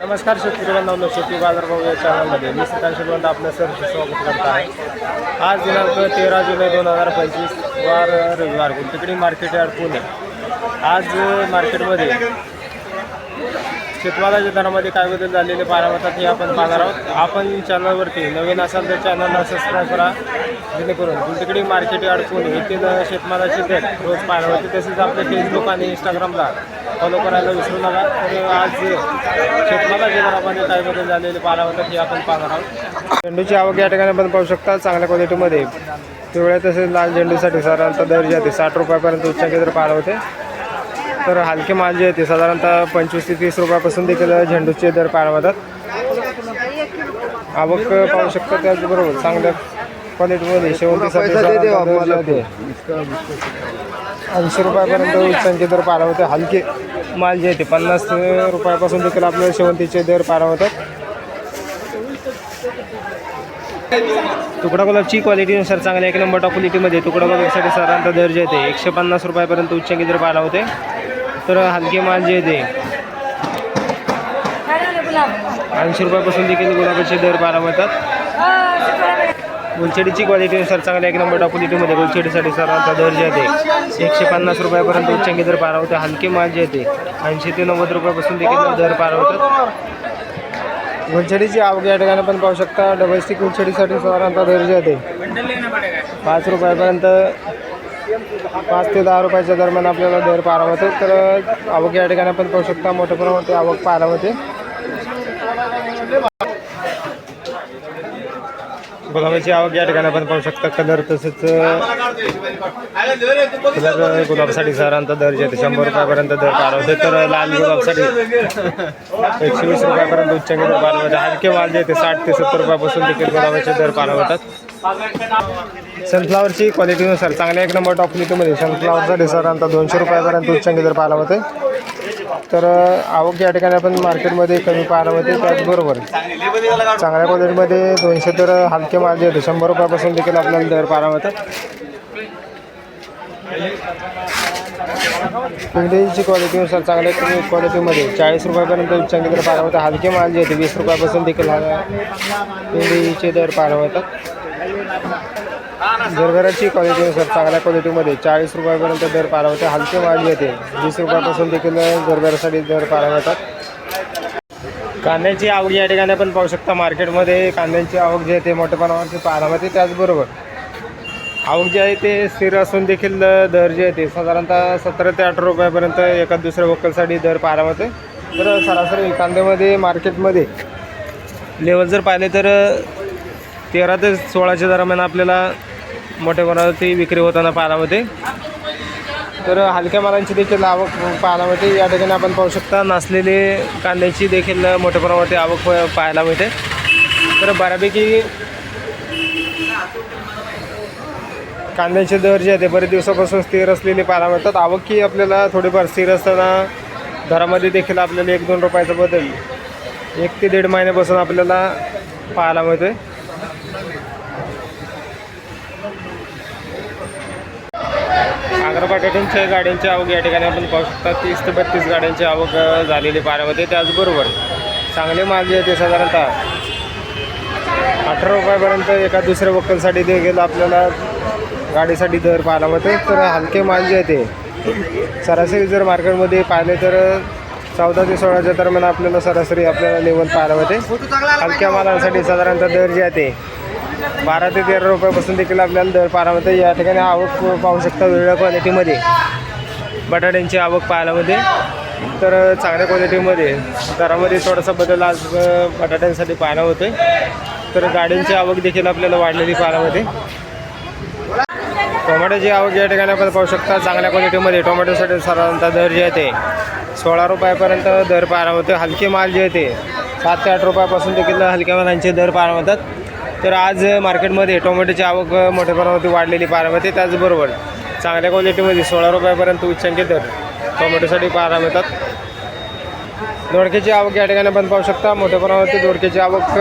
नमस्कार शेतकरी बांधवांनो शेती बाजारभाव या चॅनलमध्ये. मी सिद्धांत शिलवंत आपलं सर्व स्वागत करत आहे. आज दिनांक तेरा जुलै दोन हजार पंचवीस वार रविवार. Gultekdi market yard Pune. आज मार्केटमध्ये शेतमालाच्या दरामध्ये काय बदल झालेले पाहायला मिळतात हे आपण पाहणार आहोत. आपण चॅनलवरती नवीन असाल तर चॅनलला सबस्क्राईब करा. जेणेकरून तिकडे मार्केट अडकून येथील शेतमालाचे भेट रोज पाहायला मिळते. तसेच आपल्या फेसबुक आणि इंस्टाग्रामला फॉलो करायला विसरू नका. तर आज शेतमालाच्या दरामध्ये काय बदल झालेले पाहायला मिळतात हे आपण पाहणार आहोत. झेंडूची आवक या ठिकाणी आपण पाहू शकता. चांगल्या क्वालिटीमध्ये पिवळ्या तसेच लाल झेंडूसाठी साधारणतः दर्जाते ते साठ रुपयापर्यंत उच्चांकी दर पाहायला होते तर हलके माल जे ते साधारणतः पंचवीस ते तीस रुपयापासून देखील झेंडूचे दर मिळतात आवक पाहू शकता त्याचबरोबर चांगल्या क्वालिटीमध्ये शेवंतीसाठी ते. ऐंशी रुपयापर्यंत उच्चांकी दर होते हलके माल जे आहे ते पन्नास रुपयापासून देखील आपल्याला शेवंतीचे दर होतात तुकडा गुलाबची क्वालिटीनुसार चांगल्या एक नंबर टॉप क्वालिटीमध्ये तुकडा गुलाबसाठी साधारणतः दर जे आहे ते एकशे पन्नास रुपयापर्यंत उच्चांकी दर पाहायला होते तर हलके माल जे आहे ते. ऐंशी रुपयापासून देखील गुलाबाचे दर बारा मिळतात. गुलछडीची क्वालिटीनुसार चांगल्या एक नंबर टॉप क्वालिटीमध्ये गुलछडीसाठी साधारणतः दर जे आहे ते एकशे पन्नास रुपयापर्यंत उच्चांकी दर पाहायला होते. हलके माल जे आहे ते ऐंशी ते नव्वद रुपयापासून देखील दर पार होतात गुलछडीची आवक या ठिकाणी पण पाहू शकता. डबल स्टिक गुलछडीसाठी सर्वांचा दर जे आहे ते पाच रुपयापर्यंत पाच ते दहा रुपयाच्या दरम्यान आपल्याला दर पाहायला होते तर आवक या ठिकाणी आपण पाहू शकता मोठ्या प्रमाणात आवक पाहायला होते गुलाबाची आवक या ठिकाणी आपण पाहू शकता कलर तसेच कलर गुलाबसाठी सरांचा दर जे शंभर रुपयापर्यंत दर पारवते होते तर लाल गुलाबसाठी एकशे वीस रुपयापर्यंत उच्चांकी दर पार हलके माल जे आहे ते साठ ते सत्तर रुपयापासून देखील गुलाबाचे दर पारवतात सनफ्लावरची क्वालिटीनुसार चांगल्या एक नंबर टॉप क्वालिटीमध्ये सनफ्लावरसाठी साधारणतः दोनशे रुपयापर्यंत उच्चांकी जर पाहायला होते तर आवक या ठिकाणी आपण मार्केटमध्ये कमी पाहायला होते त्याचबरोबर चांगल्या क्वालिटीमध्ये दोनशे तर हलके माल जे होते शंभर रुपयापासून देखील आपल्याला दर पाहायला होतात. पिंडीची क्वालिटीनुसार चांगल्या क्वालिटीमध्ये चाळीस रुपयापर्यंत उच्चांकी दर पाहायला होता हलके माल जे होते वीस रुपयापासून देखील हा- पिंडीचे दर पाहायला होतात. जरगराची क्वालिटीनुसार चांगल्या क्वालिटीमध्ये चाळीस रुपयापर्यंत दर पारावते. हलके वाढ येते वीस रुपयापासून देखील जरभरासाठी दर पारावतात. होतात कांद्याची आवक या ठिकाणी आपण पाहू शकता. मार्केटमध्ये कांद्यांची आवक जी आहे ते मोठ्या प्रमाणावरती पारावते. त्याचबरोबर आवक जी आहे ते स्थिर असून देखील दर जे आहे ते साधारणतः सतरा ते अठरा रुपयापर्यंत एका दुसऱ्या वक्कलसाठी दर पारावते. तर सरासरी कांद्यामध्ये मार्केटमध्ये लेवल जर पाहिले तर तेरा ते सोळाच्या दरम्यान आपल्याला मोठ्या प्रमाणावरती विक्री होताना पाहायला मिळते. तर हलक्या मालांची देखील आवक पाहायला मिळते. या ठिकाणी आपण पाहू शकता नासलेले कांद्याची देखील मोठ्या प्रमाणावरती आवक पाहायला मिळते. तर बऱ्यापैकी कांद्याचे दर जे आहे ते बरेच दिवसापासून स्थिर असलेले पाहायला मिळतात. आवकही आपल्याला थोडीफार स्थिर असताना दरामध्ये देखील आपल्याला एक दोन रुपयाचा बदल एक ते दीड महिन्यापासून आपल्याला पाहायला मिळते आग्रा बटाट्यांच्या गाड्यांची आवक या ठिकाणी आपण पाहू शकता. तीस ते बत्तीस गाड्यांची आवक झालेली पाहायला त्याचबरोबर चांगले माल जे ते साधारणतः अठरा रुपयापर्यंत एका दुसऱ्या वक्कलसाठी देखील आपल्याला गाडीसाठी दर पाहायला मिळते. तर हलके माल जे आहे ते सरासरी जर मार्केटमध्ये पाहिले तर चौदा ते सोळाच्या दरम्यान आपल्याला सरासरी आपल्याला लेवल पाहायला मिळते. हलक्या मालांसाठी साधारणतः दर जे आहे ते बारा ते तेरा रुपयापासून देखील आपल्याला दर पारामध्ये या ठिकाणी आवक पाहू शकता वेगळ्या क्वालिटीमध्ये बटाट्यांची आवक पाहायला तर चांगल्या क्वालिटीमध्ये दरामध्ये थोडासा बदल आज बटाट्यांसाठी पाहायला होतो तर गाड्यांची आवक देखील आपल्याला वाढलेली पाहायला टोमॅटोची आवक या ठिकाणी आपण पाहू शकता. चांगल्या क्वालिटीमध्ये टोमॅटोसाठी साधारणतः दर जे आहे ते सोळा रुपयापर्यंत दर पाहायला होते हलके माल जे आहे ते सात ते आठ रुपयापासून देखील हलक्या मालांचे दर पाहायला होतात तर आज मार्केटमध्ये टोमॅटोची आवक मोठ्या प्रमाणावरती वाढलेली पाहायला त्याचबरोबर चांगल्या क्वालिटीमध्ये सोळा रुपयापर्यंत उच्चांकी दर टोमॅटोसाठी पाहायला मिळतात. दोडक्याची आवक या ठिकाणी आपण पाहू शकता. मोठ्या प्रमाणावरती दोडक्याची आवक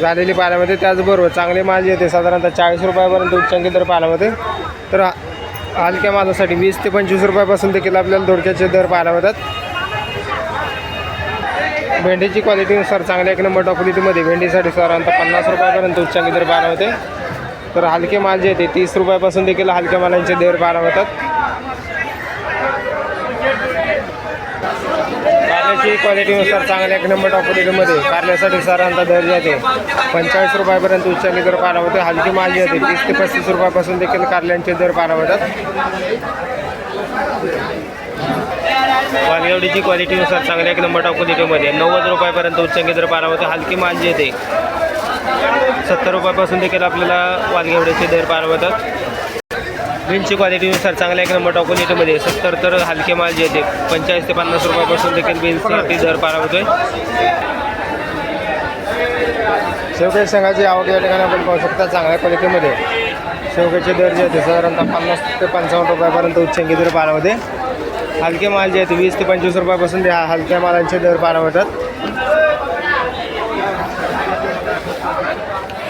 झालेली पाहायला मिळते. त्याचबरोबर चांगले माल येते. साधारणतः चाळीस रुपयापर्यंत उच्चांकी दर पाहायला मिळते. तर हलक्या मालासाठी वीस ते पंचवीस रुपयापासून देखील आपल्याला दोडक्याचे दर पाहायला मिळतात. भेंडीची क्वालिटीनुसार चांगल्या एक नंबर टॉप क्वालिटीमध्ये भेंडीसाठी साधारणतः पन्नास रुपयापर्यंत उच्चांकी दर पाहायला होते तर हलके माल जे ते तीस रुपयापासून देखील हलक्या मालांचे दर पाहायला होतात कारल्याची क्वालिटीनुसार चांगल्या एक नंबर टॉप क्वालिटीमध्ये कारल्यासाठी साधारणतः दर जे ते पंचेचाळीस रुपयापर्यंत उच्चांकी दर पाहायला होते हलके माल जे ते तीस ते पस्तीस रुपयापासून देखील कारल्यांचे दर पाहायला होतात वालगावडीची क्वालिटीनुसार चांगल्या एक नंबर टॉप क्वालिटीमध्ये नव्वद रुपयापर्यंत उच्चांकी दर पारा होते हलकी माल जे ते सत्तर रुपयापासून देखील आपल्याला वालगावडीचे दर पारा होतात बीनची क्वालिटीनुसार चांगल्या एक नंबर टॉप क्वालिटीमध्ये सत्तर तर हलके माल जे ते पंचेचाळीस ते पन्नास रुपयापासून देखील बीन्ससाठी दर पारा होतोय शेवग्याच्या संघाची आवक या ठिकाणी आपण पाहू शकता चांगल्या क्वालिटीमध्ये शेवग्याचे दर जे होते साधारणतः पन्नास ते पंचावन्न रुपयापर्यंत उच्चांकी दर पारा होते हलके माल जे आहेत वीस ते पंचवीस रुपयापासून ते हलक्या मालांचे दर पार होतात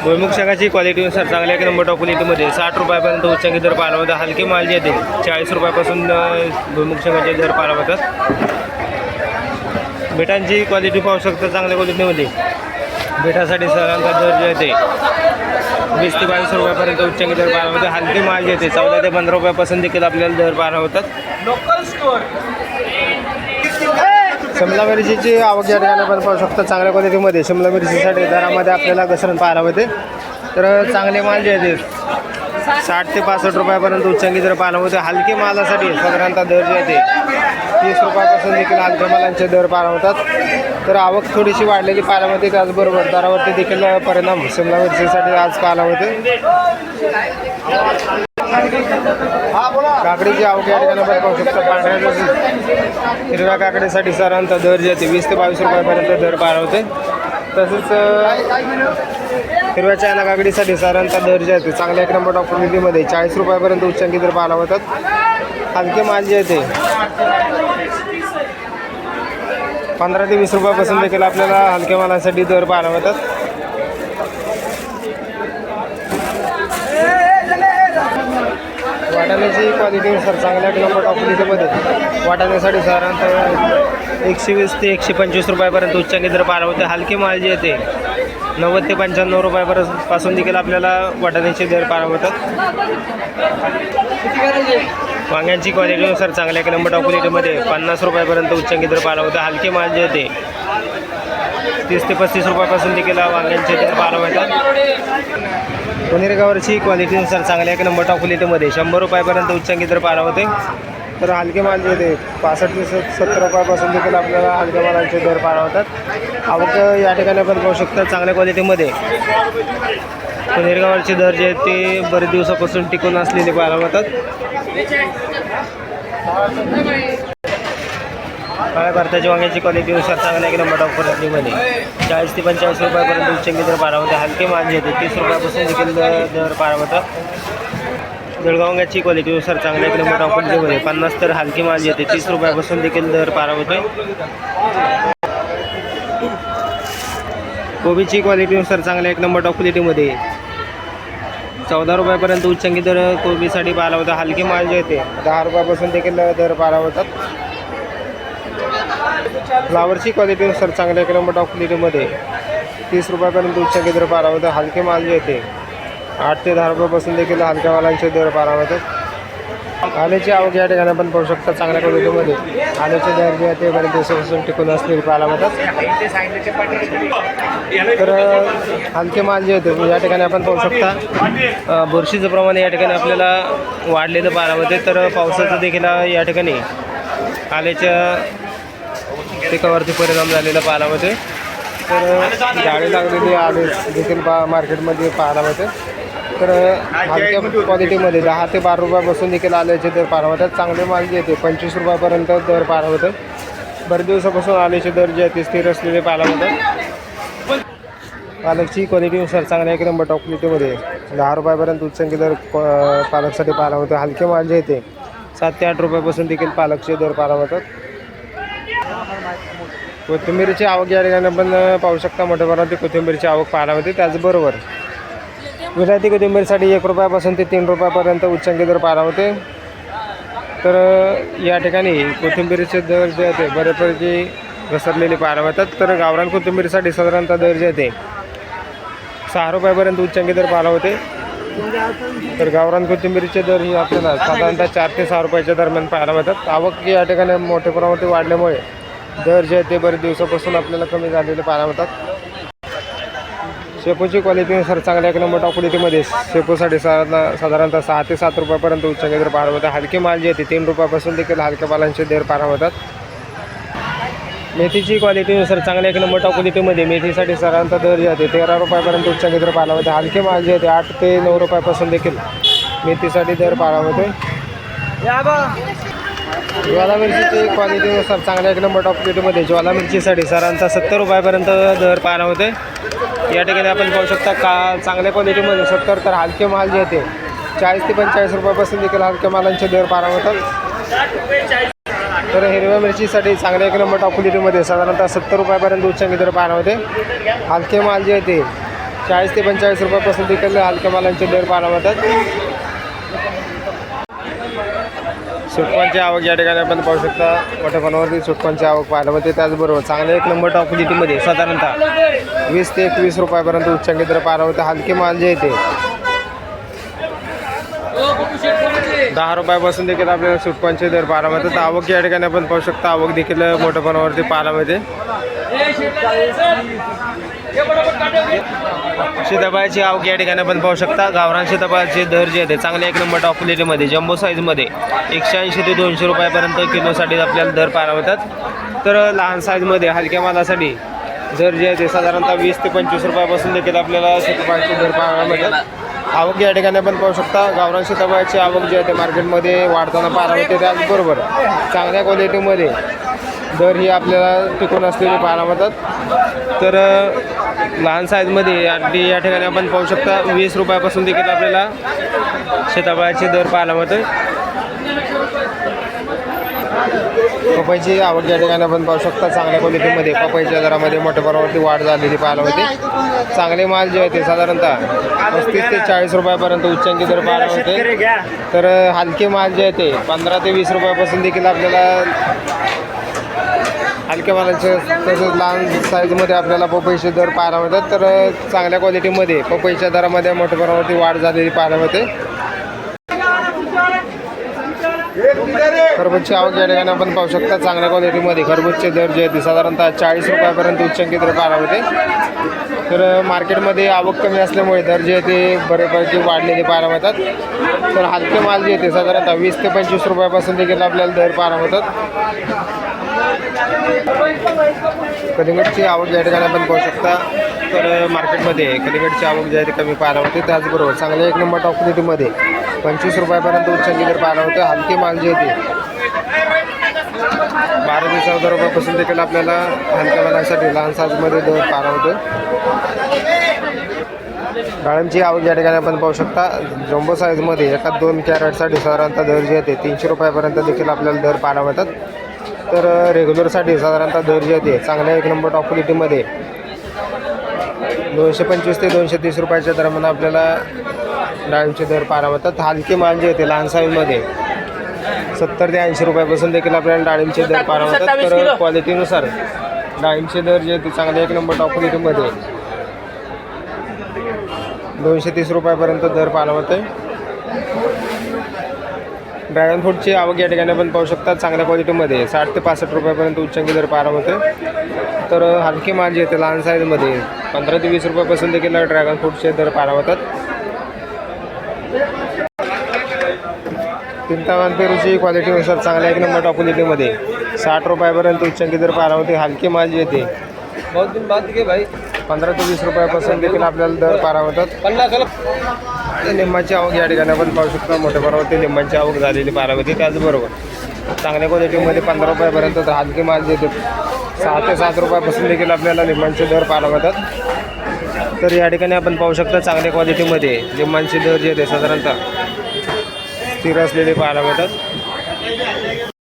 भुईमुग शेंगाची क्वालिटीनुसार चांगल्या एक नंबर टॉप क्वालिटीमध्ये साठ रुपयापर्यंत उच्चांकी दर पाहायला होतात हलके माल जे आहेत चाळीस रुपयापासून अ, भुईमुग शेंगाचे दर पाहायला होतात बेटांची क्वालिटी पाहू शकता चांगल्या क्वालिटीमध्ये बेटासाठी सरांचा दर जे आहे ते वीस ते बावीस रुपयापर्यंत उच्चांकी दर पाहायला होते हलके माल येते चौदा ते पंधरा रुपयापासून देखील आपल्याला दर पाहायला होतात. शिमला मिरचीची आवक या ठिकाणी आपण पाहू शकतो. चांगल्या क्वालिटीमध्ये शिमला मिरचीसाठी दरामध्ये आपल्याला घसरण पाहायला होते तर चांगले माल जे आहेत साठ ते पासष्ट रुपयापर्यंत उच्चांकी दर पाहायला होते हलके मालासाठी साधारणतः दर जे आहे ते तीस रुपयापासून देखील हलक्या मालांचे दर पाहायला होतात तर आवक थोडीशी वाढलेली पाहायला मिळते. त्याचबरोबर दरावरती देखील परिणाम शिमला मिरचीसाठी आज पाहायला होते काकडीची आवक या ठिकाणी आपण पाहू शकतो. पांढऱ्या हिरव्या काकडीसाठी साधारणतः दर जे ते वीस ते बावीस रुपयापर्यंत दर पार होते तसंच हिरव्या चायना काकडीसाठी साधारणतः दर जे आहे ते चांगल्या एक नंबर टॉप चाळीस रुपयापर्यंत उच्चांकी दर पाहायला होतात हलके माल जे आहे ते पंधरा ते वीस रुपयापासून देखील आपल्याला हलक्या मालासाठी दर पाहायला मिळतात. वाटाण्याची सर चांगल्या नंबर टॉप क्वालिटीमध्ये वाटाण्यासाठी साधारणतः एकशे वीस ते एकशे पंचवीस रुपयापर्यंत उच्चांकी दर पार होते हलके माल जे येते नव्वद ते पंच्याण्णव रुपयापर्यंत पासून देखील आपल्याला वाटाण्याचे दर पार होतात वांग्यांची क्वालिटीनुसार चांगल्या एक नंबर टॉप क्वालिटीमध्ये पन्नास रुपयापर्यंत उच्चांकी दर पार होता. हलके माल जे होते तीस ते पस्तीस रुपयापासून देखील वांग्यांचे दर पार होतात. पनीरगावरची क्वालिटीनुसार चांगल्या एक नंबर टॉप क्वालिटीमध्ये शंभर रुपयापर्यंत उच्चांकी दर पार होते. तर हलके माल जे होते पासष्ट ते सत्तर रुपयापासून देखील आपल्याला हलक्या मालांचे दर पार होतात. आवक या ठिकाणी आपण पाहू शकता चांगल्या क्वालिटीमध्ये पनीरगावरचे दर जे आहेत ते बरेच दिवसापासून टिकून असलेले पाहायला मिळतात काळ्या भारताच्या वांग्याची क्वालिटीनुसार चांगल्या एक नंबर ऑफरमध्ये. चाळीस ते पंचेचाळीस रुपयापर्यंत उच्चंगी दर पारा होते हलके माल होते. तीस रुपयापासून देखील दर दर पारा होतात जळगाव वांग्याची क्वालिटीनुसार चांगल्या एक नंबर ऑफरमध्ये. पन्नास तर हलके माल येते होते. तीस रुपयापासून देखील दर पारा होते कोबीची क्वालिटीनुसार चांगल्या एक नंबर टॉप क्वालिटीमध्ये चौदा रुपयापर्यंत उच्चांकी दर कोबीसाठी पाहिला होता. हलके माल जे येते दहा रुपयापासून देखील दर पारा होतात फ्लावरची क्वालिटीनुसार चांगल्या एक नंबर क्वालिटीमध्ये तीस रुपयापर्यंत उच्चांकी दर पारा होतं. हलके माल जे येते आठ ते दहा रुपयापासून देखील हलक्या मालांचे दर पारा होतात आल्याची आवक या ठिकाणी आपण पाहू शकता चांगल्या क्वालिटीमध्ये. आल्याचे दर जे आहे ते बरेच दिवसापासून टिकून असतील पाहायला होतात तर हलके माल जे होते या ठिकाणी आपण पाहू शकता बुरशीचं प्रमाण या ठिकाणी आपल्याला वाढलेलं पाहायला होते तर पावसाचं देखील या ठिकाणी आल्याच्या पिकावरती परिणाम झालेला पाहायला होते तर झाडे लागलेली आले देखील पा मार्केटमध्ये पाहायला होते तर हलक्या क्वालिटीमध्ये दहा ते बारा रुपयापासून देखील आल्याचे दर पार होतात चांगले माल जे येते पंचवीस रुपयापर्यंत दर पार होतात बरेच दिवसापासून आल्याचे दर जे आहेत ते स्थिर असलेले पाहायला होतात पालकची क्वालिटीनुसार चांगल्या एक नंबर टॉप क्वालिटीमध्ये दहा रुपयापर्यंत उच्चांकी दर प- पालकसाठी पाहायला होते हलके माल जे येते सात ते आठ रुपयापासून देखील पालकचे दर पाहायला होतात कोथिंबीरची आवक या ठिकाणी पण पाहू शकता. मोठ्या प्रमाणात कोथिंबीरची आवक पाहायला होते त्याचबरोबर विलायती कोथिंबीरसाठी एक रुपयापासून ते तीन रुपयापर्यंत उच्चांकी दर पाहायला होते. तर या ठिकाणी कोथिंबीरीचे दर जे होते बऱ्यापैकी घसरलेले पाहायला मिळतात तर गावरान कोथिंबीरीसाठी साधारणतः दर जे येते सहा रुपयापर्यंत उच्चांकी दर पाहायला होते. तर गावरान कोथिंबीरीचे दर ही आपल्याला साधारणतः चार ते सहा रुपयाच्या दरम्यान पाहायला मिळतात आवक या ठिकाणी मोठ्या प्रमाणात वाढल्यामुळे दर जे आहे ते बरेच दिवसापासून आपल्याला कमी झालेले पाहायला मिळतात शेपूची क्वालिटीनुसार चांगल्या एक नंबर टॉप क्वालिटीमध्ये शेपूसाठी साधारण साधारणतः सहा ते सात रुपयापर्यंत उच्च दर पार होतात. हलके माल जे आहे ते तीन रुपयापासून देखील हलक्या मालांचे दर पार होतात. मेथीची क्वालिटीनुसार चांगल्या एक नंबर टॉप क्वालिटीमध्ये मेथीसाठी साधारणतः दर जे आहे तेरा रुपयापर्यंत उच्च दर पाहायला होते. हलके माल जे आहे आठ ते नऊ रुपयापासून देखील मेथीसाठी दर पाहायला होते. ज्वाला मिरचीची क्वालिटीनुसार चांगल्या एक नंबर टॉप क्वालिटीमध्ये ज्वाला मिरचीसाठी साधारणतः सत्तर रुपयापर्यंत दर पाहायला होते. या ठिकाणी आपण पाहू शकता का चांगल्या क्वालिटीमध्ये म्हणजे सत्तर तर हलके माल जे होते चाळीस ते पंचेचाळीस रुपयापासून देखील हलक्या मालांचे दर पाहायला होतात तर हिरव्या मिरचीसाठी चांगल्या एक नंबर टॉप क्वालिटीमध्ये साधारणतः सत्तर रुपयापर्यंत उच्चांकी दर पाहायला होते हलके माल जे येते चाळीस ते पंचेचाळीस रुपयापासून देखील हलक्या मालांचे दर पाहायला होतात सुटकांची आवक या ठिकाणी आपण पाहू शकता मोठ्या प्रमाणावरती आवक पाहायला मिळते. त्याचबरोबर चांगल्या एक नंबर टॉप क्वालिटीमध्ये साधारणतः वीस ते एकवीस रुपयापर्यंत उच्चांकी दर पारा मिळते हलके माल जे येते. दहा रुपयापासून देखील आपल्याला सुटकांचे दर पाहायला मिळतात आवक या ठिकाणी आपण पाहू शकता आवक देखील मोठ्या प्रमाणावरती पाहायला मिळते सीताफळाची आवक या ठिकाणी आपण पाहू शकता. गावरान सीताफळाचे दर जे आहे चांगले एक नंबर टॉप क्वालिटीमध्ये जम्बो साईजमध्ये एकशे ऐंशी ते दोनशे रुपयापर्यंत किलोसाठी आपल्याला दर पाहायला मिळतात तर लहान साईजमध्ये हलक्या मालासाठी जर जे आहे ते साधारणतः वीस ते पंचवीस रुपयापासून देखील आपल्याला सीताफळाचे दर पाहायला मिळतात. आवक या ठिकाणी आपण पाहू शकता गावरान सीताफळाची आवक जी आहे ते मार्केटमध्ये वाढताना पाहायला मिळते. त्याचबरोबर चांगल्या क्वालिटीमध्ये दर ही आपल्याला टिकून असलेली पाहायला मिळतात. तर लहान साईजमध्ये अगदी या ठिकाणी आपण पाहू शकता वीस रुपयापासून देखील आपल्याला शेताबाळाचे दर पाहायला मिळते पपईची आवक या ठिकाणी आपण पाहू शकता चांगल्या क्वालिटीमध्ये पपईच्या दरामध्ये मोठ्या प्रमाणावरती वाढ झालेली पाहायला मिळते चांगले माल जे आहे ते साधारणतः पस्तीस ते चाळीस रुपयापर्यंत उच्चांकी दर पाहायला मिळते. तर हलके माल जे आहे ते पंधरा ते वीस रुपयापासून देखील आपल्याला हलक्या मालाचे तसेच लहान साईजमध्ये आपल्याला पपईचे दर पाहायला मिळतात. तर चांगल्या क्वालिटीमध्ये पपईच्या दरामध्ये मोठ्या प्रमाणावरती वाढ झालेली पाहायला मिळते. खरबूजची आवक या ठिकाणी आपण पाहू शकता. चांगल्या क्वालिटीमध्ये खरबूजचे दर जे आहेत साधारणतः चाळीस रुपयापर्यंत उच्चांकी दर पाहायला होते तर मार्केटमध्ये आवक कमी असल्यामुळे दर जे आहे ते बरेपैकी वाढलेले पाहायला मिळतात. तर हलके माल जे आहे ते साधारणतः वीस ते पंचवीस रुपयापासून देखील आपल्याला दर पाहायला मिळतात. कलिंगडची आवक या ठिकाणी आपण पाहू शकता. तर मार्केटमध्ये कलिंगडची आवक जी आहे ती कमी पाहायला होते त्याचबरोबर चांगल्या एक नंबर टॉप क्वालिटीमध्ये पंचवीस रुपयापर्यंत उच्चांकी दर पाहायला होते हलके माल जे आहे ते बारा ते चौदा रुपयापासून देखील आपल्याला हलक्या मुलांसाठी लहान साईजमध्ये दर पारा होते. डाळिंबची आवक या ठिकाणी आपण पाहू शकता जम्बो साईजमध्ये एका दोन कॅरेटसाठी साधारणतः दर जे येते तीनशे रुपयापर्यंत देखील आपल्याला दर पारा मिळतात. तर रेग्युलरसाठी साधारणतः दर जे येते चांगल्या एक नंबर टॉप क्वालिटीमध्ये दोनशे पंचवीस ते दोनशे तीस रुपयाच्या दरम्यान आपल्याला डाळिंबचे दर पारा मिळतात. हलके माल जे येते लहान साईजमध्ये सत्तर ते ऐंशी रुपयापासून देखील आपल्याला डाळिंबचे दर पाहायला मिळतात. तर क्वालिटीनुसार डाळिंबचे दर जे ते चांगल्या एक नंबर टॉप क्वालिटीमध्ये. दोनशे तीस रुपयापर्यंत दर मिळते ड्रॅगन फ्रूटची आवक या ठिकाणी आपण पाहू शकता चांगल्या क्वालिटीमध्ये. साठ ते पासष्ट रुपयापर्यंत उच्चांकी दर पाहायला मिळते तर हलके माल जे आहे ते लहान साईजमध्ये पंधरा ते वीस रुपयापासून देखील ड्रॅगन फ्रूटचे दर पाहायला चिंतामण पेरूची क्वालिटीनुसार चांगल्या एक नंबर टॉप क्वालिटीमध्ये साठ रुपयापर्यंत उच्चांकी दर पाहायला होते हलके माल जे येते. बहुत दिन बाद भाई. पंधरा ते वीस रुपयापासून देखील आपल्याला दर पन्नास लिंबाची आवक या ठिकाणी आपण पाहू शकतो. मोठ्या प्रमाणावरती लिंबाची आवक झालेली होती त्याचबरोबर चांगल्या क्वालिटीमध्ये पंधरा रुपयापर्यंत तर हलके माल येते. सहा ते सात रुपयापासून देखील आपल्याला लिंबांचे दर मिळतात तर या ठिकाणी आपण पाहू शकता चांगल्या क्वालिटीमध्ये लिंबांचे दर जे येते साधारणतः स्थिर असलेले पाहायला भेटत